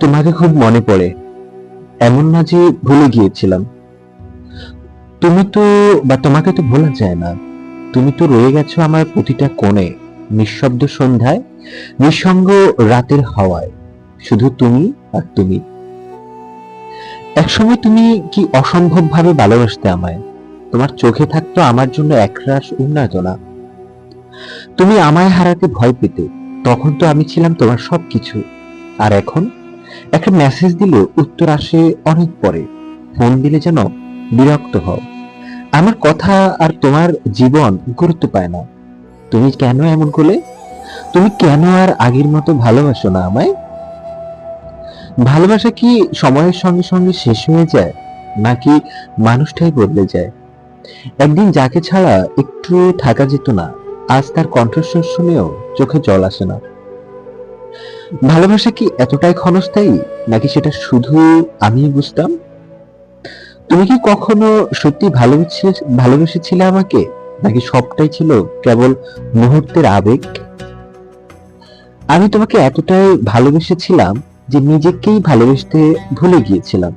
তোমাকে খুব মনে পড়ে। এমন না যে ভুলে গিয়েছিলাম। তুমি তো, বা তোমাকে তো ভোলা যায় না। তুমি তো রয়ে গেছো আমার প্রতিটা কোণে, নিঃশব্দ সন্ধ্যায়, নিঃসঙ্গ রাতের হাওয়ায়। শুধু তুমি আর তুমি। একসময় তুমি কি অসম্ভব ভাবে ভালোবাসতে আমায়? তোমার চোখে থাকতো আমার জন্য একরাশ উন্নয়তনা তুমি আমায় হারাতে ভয় পেতে, তখন তো আমি ছিলাম তোমার সবকিছু। আর এখন একটা মেসেজ দিলে উত্তর আসে অনেক পরে। ফোন দিলে যেন বিরক্ত হও। আমার কথা আর তোমার জীবন গুরুত্ব পায় না। তুমি কেন এমন করলে? তুমি কেন আর আগের মতো ভালোবাসো না আমায়? ভালোবাসা কি সময়ের সঙ্গে সঙ্গে শেষ হয়ে যায়, নাকি মানুষটাই বদলে যায়? একদিন যাকে ছাড়া একটু থাকা যেত না, আজ তার কণ্ঠস্বর শুনেও চোখে জল আসে না। ভালোবাসা কি এতটাই ক্ষণস্থায়ী? নাকি সেটা শুধু আমিই বুঝতাম? তুমি কি কখনো সত্যি ভালোবেসে, ভালোবেসেছিলে আমাকে? নাকি সবটাই ছিল কেবল মুহূর্তের আবেগ? আমি তোমাকে এতটাই ভালোবেসেছিলাম যে নিজেকেই ভালোবেসতে ভুলে গিয়েছিলাম।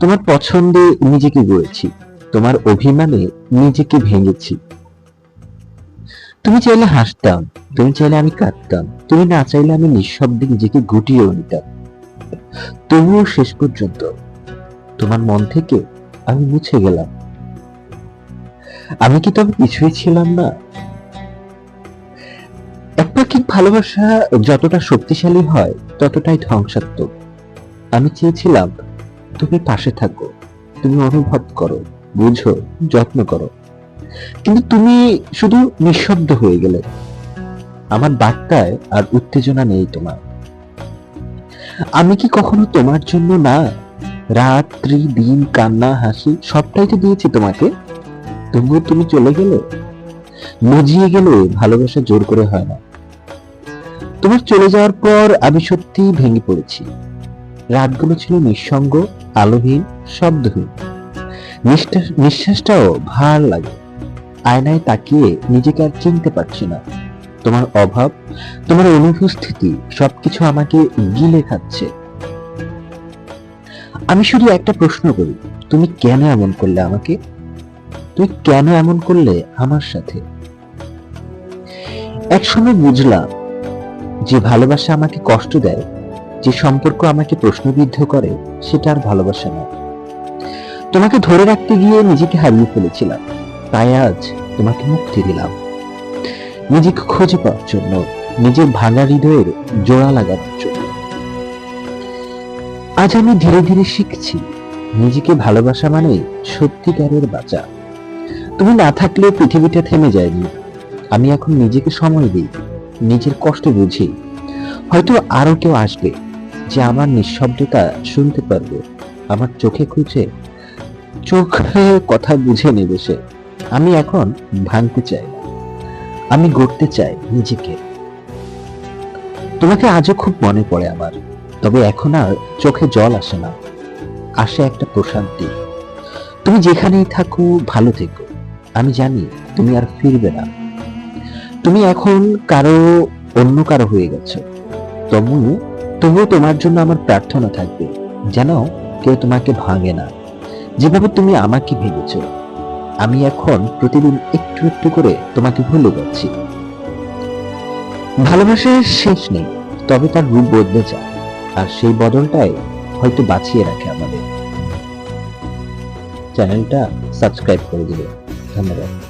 তোমার পছন্দে নিজেকে গড়েছি, তোমার অভিমানে নিজেকে ভেঙেছি। তুমি চাইলে হাসতাম, তুমি চাইলে আমি কাঁদতাম, তুমি না চাইলে আমি নিঃশব্দে নিজেকে গুটিয়েও নিতাম। তবুও শেষ পর্যন্ত তোমার মন থেকে আমি মুছে গেলাম। আমি কি তবে কিছুই ছিলাম না? একপাক্ষিক ভালোবাসা যতটা শক্তিশালী হয়, ততটাই ধ্বংসাত্মক। আমি চেয়েছিলাম, তুমি পাশে থাকো, তুমি অনুভব করো, বুঝো, যত্ন করো। কিন্তু তুমি শুধু নিঃশব্দ হয়ে গেলে। আমার বার্তায় আর উত্তেজনা নেই তোমার। আমি কি কখনো তোমার জন্য না রাত্রি, দিন, কান্না, হাসি সবটাই তো দিয়েছি তোমাকে? তবুও তুমি চলে গেলে? মজিয়ে গেলে ভালোবাসা জোর করে হয় না। তোমার চলে যাওয়ার পর আমি সত্যি ভেঙে পড়েছি। রাতগুলো ছিল নিঃসঙ্গ, আলোহীন, শব্দহীন। নিঃশ্বাস- নিঃশ্বাসটাও ভার লাগে। আয়নায় তাকিয়ে নিজেকে আর চিনতে পারছি না। তোমার অভাব, তোমার অনুপস্থিতি, সবকিছু আমাকে গিলে খাচ্ছে আমি শুধু একটা প্রশ্ন করি, তুমি কেন এমন করলে আমাকে? তুমি কেন এমন করলে আমার সাথে? একসময় বুঝলাম যে ভালোবাসা আমাকে কষ্ট দেয়, যে সম্পর্ক আমাকে প্রশ্নবিদ্ধ করে, সেটা আর ভালোবাসা না তোমাকে ধরে রাখতে গিয়ে নিজেকে হারিয়ে ফেলেছিলাম। তাই আজ তোমাকে মুক্তি দিলাম। নিজেকে খুঁজে পাওয়ার জন্য, নিজের ভাঙা হৃদয়ের জোড়া লাগানোর জন্য। আজ আমি ধীরে ধীরে শিখছি, নিজেকে ভালোবাসা মানে সত্যিকারের বাঁচা। তুমি না থাকলে পৃথিবীটা থেমে যায়নি। আমি এখন নিজেকে সময় দিই, নিজের কষ্ট বুঝি। হয়তো আরও কেউ আসবে যে আমার নিঃশব্দতা শুনতে পারবে, আমার চোখে খুঁজে, চোখে কথা বুঝে নেবে সে। আমি এখন ভাঙতে চাই আমি গড়তে চাই নিজেকে। তোমাকে আজও খুব মনে পড়ে আমার, তবে এখন আর চোখে জল আসে না। আসে একটা প্রশান্তি। তুমি যেখানেই থাকো, ভালো থেকো। আমি জানি তুমি আর ফিরবে না। তুমি এখন কারও, অন্য কারও হয়ে গেছো। তবু, তবুও তোমার জন্য আমার প্রার্থনা থাকবে, যেন কেউ তোমাকে ভাঙে না। যেভাবে তুমি আমাকে ভেবেছ আমি এখন প্রতিদিন একটু একটু করে তোমাকে ভুলে যাচ্ছি ভালোবাসার শেষ নেই, তবে তার রূপ বদলে যায়, আর সেই বদলটাই হয়তো বাঁচিয়ে রাখে আমাদের। চ্যানেলটা সাবস্ক্রাইব করে দিবে। ধন্যবাদ।